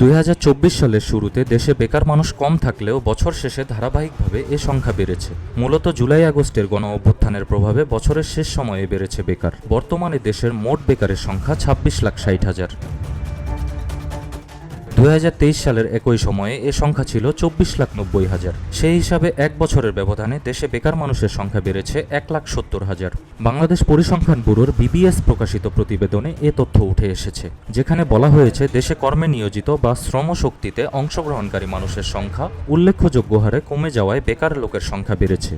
দুই হাজার চব্বিশ সালের শুরুতে দেশে বেকার মানুষ কম থাকলেও বছর শেষে ধারাবাহিকভাবে এ সংখ্যা বেড়েছে। মূলত জুলাই আগস্টের গণ অভ্যুত্থানের প্রভাবে বছরের শেষ সময়ে বেড়েছে বেকার। বর্তমানে দেশের মোট বেকারের সংখ্যা ছাব্বিশ লাখ ষাট হাজার। দু হাজার তেইশ সালের একই সময়ে এ সংখ্যা ছিল চব্বিশ লাখ নব্বই হাজার। সেই হিসাবে এক বছরের ব্যবধানে দেশে বেকার মানুষের সংখ্যা বেড়েছে এক লাখ সত্তর হাজার। বাংলাদেশ পরিসংখ্যান ব্যুরোর বিবিএস প্রকাশিত প্রতিবেদনে এ তথ্য উঠে এসেছে। যেখানে বলা হয়েছে, দেশে কর্মে নিয়োজিত বা শ্রমশক্তিতে অংশগ্রহণকারী মানুষের সংখ্যা উল্লেখযোগ্য হারে কমে যাওয়ায় বেকার লোকের সংখ্যা বেড়েছে।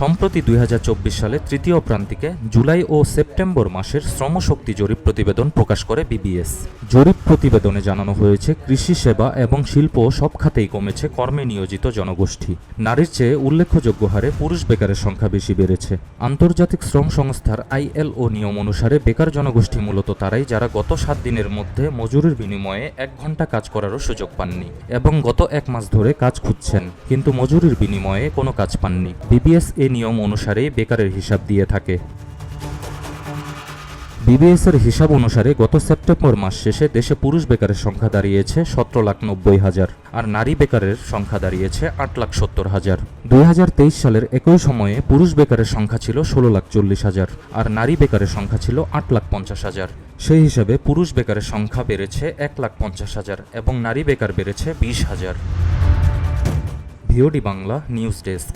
সম্প্রতি দুই হাজার চব্বিশ সালে তৃতীয় প্রান্তিকে জুলাই ও সেপ্টেম্বর মাসের শ্রমশক্তি জরিপ প্রতিবেদন প্রকাশ করে বিবিএস। জরিপ প্রতিবেদনে জানানো হয়েছে, কৃষি সেবা এবং শিল্প সব খাতেই কমেছে কর্মে নিয়োজিত জনগোষ্ঠী। নারীর চেয়ে উল্লেখযোগ্য হারে পুরুষ বেকারের সংখ্যা বেশি বেড়েছে। আন্তর্জাতিক শ্রম সংস্থার আইএলও নিয়ম অনুসারে বেকার জনগোষ্ঠী মূলত তারাই যারা গত সাত দিনের মধ্যে মজুরির বিনিময়ে এক ঘণ্টা কাজ করারও সুযোগ পাননি এবং গত এক মাস ধরে কাজ খুঁজছেন, কিন্তু মজুরির বিনিময়ে কোনো কাজ পাননি। বিবিএস এ নিয়ম অনুসারে বেকারের হিসাব দিয়ে থাকে। বিবিএস এর হিসাব অনুসারে গত সেপ্টেম্বর মাস শেষে দেশে পুরুষ বেকারের সংখ্যা দাঁড়িয়েছে সতেরো লাখ নব্বই হাজার, আর নারী বেকারের সংখ্যা দাঁড়িয়েছে আট লাখ সত্তর হাজার। দুই হাজার তেইশ সালের একই সময়ে পুরুষ বেকারের সংখ্যা ছিল ষোলো লাখ চল্লিশ হাজার, আর নারী বেকারের সংখ্যা ছিল আট লাখ পঞ্চাশ হাজার। সেই হিসাবে পুরুষ বেকারের সংখ্যা বেড়েছে এক লাখ পঞ্চাশ হাজার এবং নারী বেকার বেড়েছে বিশ হাজার। VOD Bangla news desk.